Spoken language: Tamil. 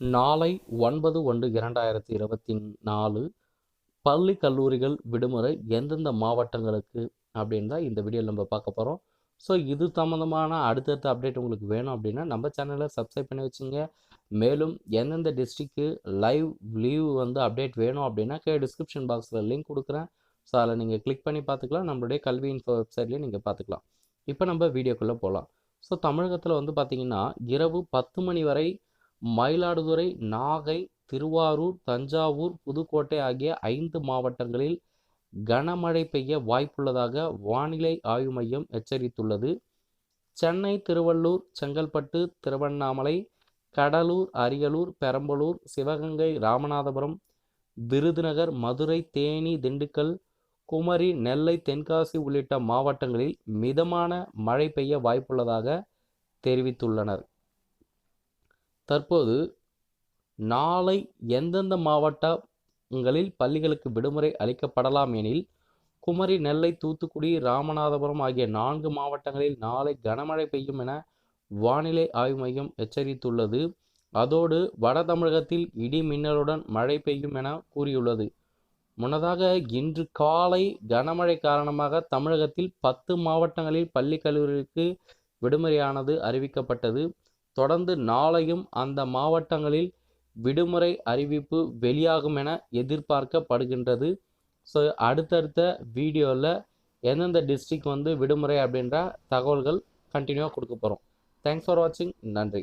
நாளை ஒன்பது ஒன்று இரண்டாயிரத்தி இருபத்தி நாலு பள்ளி கல்லூரிகள் விடுமுறை எந்தெந்த மாவட்டங்களுக்கு அப்படின்னு தான் இந்த வீடியோவில் நம்ம பார்க்க போகிறோம் ஸோ இது சம்மந்தமான அடுத்தடுத்த அப்டேட் உங்களுக்கு வேணும் அப்படின்னா நம்ம சேனலை சப்ஸ்கிரைப் பண்ணி வச்சுங்க. மேலும் எந்தெந்த டிஸ்ட்ரிக்கு லைவ் லீவ் வந்து அப்டேட் வேணும் அப்படின்னா கே டிஸ்கிரிப்ஷன் பாக்ஸில் லிங்க் கொடுக்குறேன். ஸோ அதில் நீங்கள் கிளிக் பண்ணி பார்த்துக்கலாம். நம்மளுடைய கல்வி இன்ஃபோ வெப்சைட்லேயே நீங்கள் பார்த்துக்கலாம். இப்போ நம்ம வீடியோக்குள்ளே போகலாம் ஸோ தமிழகத்தில் வந்து பார்த்திங்கன்னா இரவு பத்து மணி வரை மயிலாடுதுறை நாகை திருவாரூர் தஞ்சாவூர் புதுக்கோட்டை ஆகிய ஐந்து மாவட்டங்களில் கனமழை பெய்ய வாய்ப்புள்ளதாக வானிலை ஆய்வு மையம் எச்சரித்துள்ளது. சென்னை திருவள்ளூர் செங்கல்பட்டு திருவண்ணாமலை கடலூர் அரியலூர் பெரம்பலூர் சிவகங்கை ராமநாதபுரம் விருதுநகர் மதுரை தேனி திண்டுக்கல் குமரி நெல்லை தென்காசி உள்ளிட்ட மாவட்டங்களில் மிதமான மழை பெய்ய வாய்ப்புள்ளதாக தெரிவித்துள்ளனர். தற்போது நாளை எந்தெந்த மாவட்டங்களில் பள்ளிகளுக்கு விடுமுறை அளிக்கப்படலாம் எனில் குமரி நெல்லை தூத்துக்குடி ராமநாதபுரம் ஆகிய நான்கு மாவட்டங்களில் நாளை கனமழை பெய்யும் என வானிலை ஆய்வு மையம் எச்சரித்துள்ளது. அதோடு வட தமிழகத்தில் இடி மின்னலுடன் மழை பெய்யும் என கூறியுள்ளது. முன்னதாக இன்று காலை கனமழை காரணமாக தமிழகத்தில் பத்து மாவட்டங்களில் பள்ளி கல்லூரிக்கு விடுமுறையானது அறிவிக்கப்பட்டது. தொடர்ந்து நாளையும் அந்த மாவட்டங்களில் விடுமுறை அறிவிப்பு வெளியாகும் என எதிர்பார்க்கப்படுகின்றது. ஸோ அடுத்தடுத்த வீடியோவில் எந்தெந்த டிஸ்ட்ரிக் வந்து விடுமுறை அப்படின்ற தகவல்கள் கண்டினியூவாக கொடுக்க போகிறோம் தேங்க்ஸ் ஃபார் வாட்சிங் நன்றி.